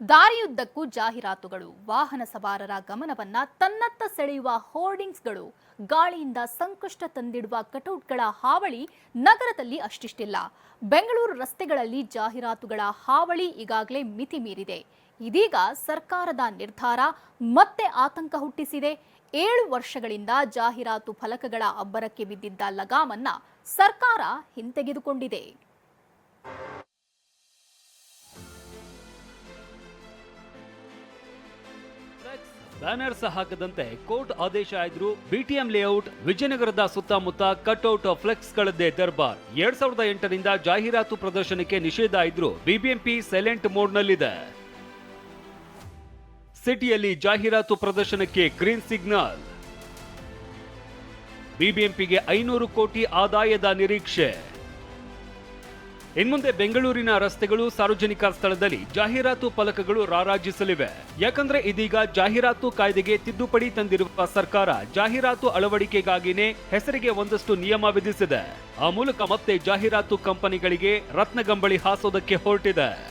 ದಾರಿಯುದ್ದಕ್ಕೂ ಜಾಹೀರಾತುಗಳು, ವಾಹನ ಸವಾರರ ಗಮನವನ್ನ ತನ್ನತ್ತ ಸೆಳೆಯುವ ಹೋರ್ಡಿಂಗ್ಸ್ಗಳು, ಗಾಳಿಯಿಂದ ಸಂಕಷ್ಟ ತಂದಿಡುವ ಕಟೌಟ್ಗಳ ಹಾವಳಿ ನಗರದಲ್ಲಿ ಅಷ್ಟಿಷ್ಟಿಲ್ಲ. ಬೆಂಗಳೂರು ರಸ್ತೆಗಳಲ್ಲಿ ಜಾಹೀರಾತುಗಳ ಹಾವಳಿ ಈಗಾಗಲೇ ಮಿತಿ ಮೀರಿದೆ. ಇದೀಗ ಸರ್ಕಾರದ ನಿರ್ಧಾರ ಮತ್ತೆ ಆತಂಕ ಹುಟ್ಟಿಸಿದೆ. ಏಳು ವರ್ಷಗಳಿಂದ ಜಾಹೀರಾತು ಫಲಕಗಳ ಅಬ್ಬರಕ್ಕೆ ಬಿದ್ದಿದ್ದ ಲಗಾಮನ್ನ ಸರ್ಕಾರ ಹಿಂತೆಗೆದುಕೊಂಡಿದೆ. ಬ್ಯಾನರ್ಸ್ ಹಾಕದಂತೆ ಕೋರ್ಟ್ ಆದೇಶ ಆಯ್ದ್ರು. ಬಿಟಿಎಂ ಲೇಔಟ್, ವಿಜಯನಗರದ ಸುತ್ತಮುತ್ತ ಕಟ್ಔಟ್ ಫ್ಲೆಕ್ಸ್ಗಳದ್ದೇ ದರ್ಬಾರ್. ಎರಡ್ ಸಾವಿರದ ಎಂಟರಿಂದ ಜಾಹೀರಾತು ಪ್ರದರ್ಶನಕ್ಕೆ ನಿಷೇಧ ಇದ್ರು ಬಿಬಿಎಂಪಿ ಸೈಲೆಂಟ್ ಮೋಡ್ನಲ್ಲಿದೆ. ಸಿಟಿಯಲ್ಲಿ ಜಾಹೀರಾತು ಪ್ರದರ್ಶನಕ್ಕೆ ಗ್ರೀನ್ ಸಿಗ್ನಲ್. ಬಿಬಿಎಂಪಿಗೆ ಐನೂರು ಕೋಟಿ ಆದಾಯದ ನಿರೀಕ್ಷೆ. ಇನ್ಮುಂದೆ ಬೆಂಗಳೂರಿನ ರಸ್ತೆಗಳು ಸಾರ್ವಜನಿಕ ಸ್ಥಳದಲ್ಲಿ ಜಾಹೀರಾತು ಫಲಕಗಳು ರಾರಾಜಿಸಲಿವೆ. ಯಾಕಂದ್ರೆ ಇದೀಗ ಜಾಹೀರಾತು ಕಾಯ್ದೆಗೆ ತಿದ್ದುಪಡಿ ತಂದಿರುವ ಸರ್ಕಾರ ಜಾಹೀರಾತು ಅಳವಡಿಕೆಗಾಗಿನೇ ಹೆಸರಿಗೆ ಒಂದಷ್ಟು ನಿಯಮ ವಿಧಿಸಿದೆ. ಆ ಮೂಲಕ ಮತ್ತೆ ಜಾಹೀರಾತು ಕಂಪನಿಗಳಿಗೆ ರತ್ನಗಂಬಳಿ ಹಾಸೋದಕ್ಕೆ ಹೊರಟಿದೆ.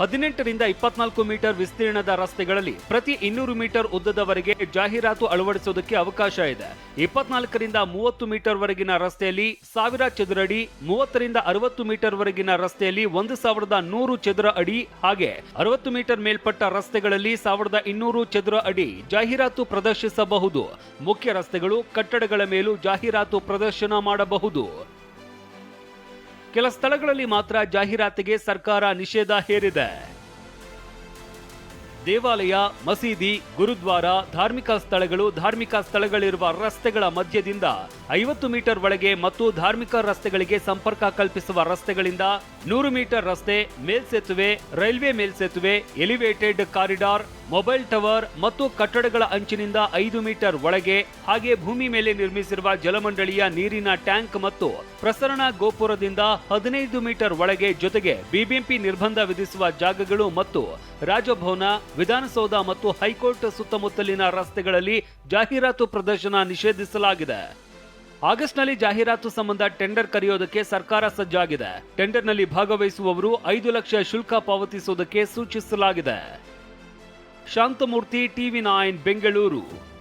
ಹದಿನೆಂಟರಿಂದ ಇಪ್ಪತ್ನಾಲ್ಕು ಮೀಟರ್ ವಿಸ್ತೀರ್ಣದ ರಸ್ತೆಗಳಲ್ಲಿ ಪ್ರತಿ ಇನ್ನೂರು ಮೀಟರ್ ಉದ್ದದವರೆಗೆ ಜಾಹೀರಾತು ಅಳವಡಿಸುವುದಕ್ಕೆ ಅವಕಾಶ ಇದೆ. ಇಪ್ಪತ್ನಾಲ್ಕರಿಂದ ಮೂವತ್ತು ಮೀಟರ್ ವರೆಗಿನ ರಸ್ತೆಯಲ್ಲಿ ಸಾವಿರ ಚದರ ಅಡಿ, ಮೂವತ್ತರಿಂದ ಅರವತ್ತು ಮೀಟರ್ ವರೆಗಿನ ರಸ್ತೆಯಲ್ಲಿ ಒಂದು ಸಾವಿರದ ನೂರು ಚದರ ಅಡಿ ಹಾಗೆ ಅರವತ್ತು ಮೀಟರ್ ಮೇಲ್ಪಟ್ಟ ರಸ್ತೆಗಳಲ್ಲಿ ಸಾವಿರದ ಇನ್ನೂರು ಚದರ ಅಡಿ ಜಾಹೀರಾತು ಪ್ರದರ್ಶಿಸಬಹುದು. ಮುಖ್ಯ ರಸ್ತೆಗಳು ಕಟ್ಟಡಗಳ ಮೇಲೂ ಜಾಹೀರಾತು ಪ್ರದರ್ಶನ ಮಾಡಬಹುದು. ಕೆಲ ಸ್ಥಳಗಳಲ್ಲಿ ಮಾತ್ರ ಜಾಹೀರಾತಿಗೆ ಸರ್ಕಾರ ನಿಷೇಧ ಹೇರಿದೆ. ದೇವಾಲಯ, ಮಸೀದಿ, ಗುರುದ್ವಾರ, ಧಾರ್ಮಿಕ ಸ್ಥಳಗಳು, ಧಾರ್ಮಿಕ ಸ್ಥಳಗಳಿರುವ ರಸ್ತೆಗಳ ಮಧ್ಯದಿಂದ ಐವತ್ತು ಮೀಟರ್ ಒಳಗೆ ಮತ್ತು ಧಾರ್ಮಿಕ ರಸ್ತೆಗಳಿಗೆ ಸಂಪರ್ಕ ಕಲ್ಪಿಸುವ ರಸ್ತೆಗಳಿಂದ ನೂರು ಮೀಟರ್ ರಸ್ತೆ ಮೇಲ್ಸೇತುವೆ ರೈಲ್ವೆ ಮೇಲ್ಸೇತುವೆ ಎಲಿವೇಟೆಡ್ ಕಾರಿಡಾರ್, ಮೊಬೈಲ್ ಟವರ್ ಮತ್ತು ಕಟ್ಟಡಗಳ ಅಂಚಿನಿಂದ ಐದು ಮೀಟರ್ ಒಳಗೆ ಹಾಗೆ ಭೂಮಿ ಮೇಲೆ ನಿರ್ಮಿಸಿರುವ ಜಲಮಂಡಳಿಯ ನೀರಿನ ಟ್ಯಾಂಕ್ ಮತ್ತು ಪ್ರಸರಣ ಗೋಪುರದಿಂದ ಹದಿನೈದು ಮೀಟರ್ ಒಳಗೆ ಜೊತೆಗೆ ಬಿಬಿಎಂಪಿ ನಿರ್ಬಂಧ ವಿಧಿಸುವ ಜಾಗಗಳು ಮತ್ತು ರಾಜಭವನ, ವಿಧಾನಸೌಧ ಮತ್ತು ಹೈಕೋರ್ಟ್ ಸುತ್ತಮುತ್ತಲಿನ ರಸ್ತೆಗಳಲ್ಲಿ ಜಾಹೀರಾತು ಪ್ರದರ್ಶನ ನಿಷೇಧಿಸಲಾಗಿದೆ. ಆಗಸ್ಟ್ನಲ್ಲಿ ಜಾಹೀರಾತು ಸಂಬಂಧ ಟೆಂಡರ್ ಕರೆಯೋದಕ್ಕೆ ಸರ್ಕಾರ ಸಜ್ಜಾಗಿದೆ. ಟೆಂಡರ್ನಲ್ಲಿ ಭಾಗವಹಿಸುವವರು ಐದು ಲಕ್ಷ ಶುಲ್ಕ ಪಾವತಿಸುವುದಕ್ಕೆ ಸೂಚಿಸಲಾಗಿದೆ. Shanthamurthy TV nine Bengaluru.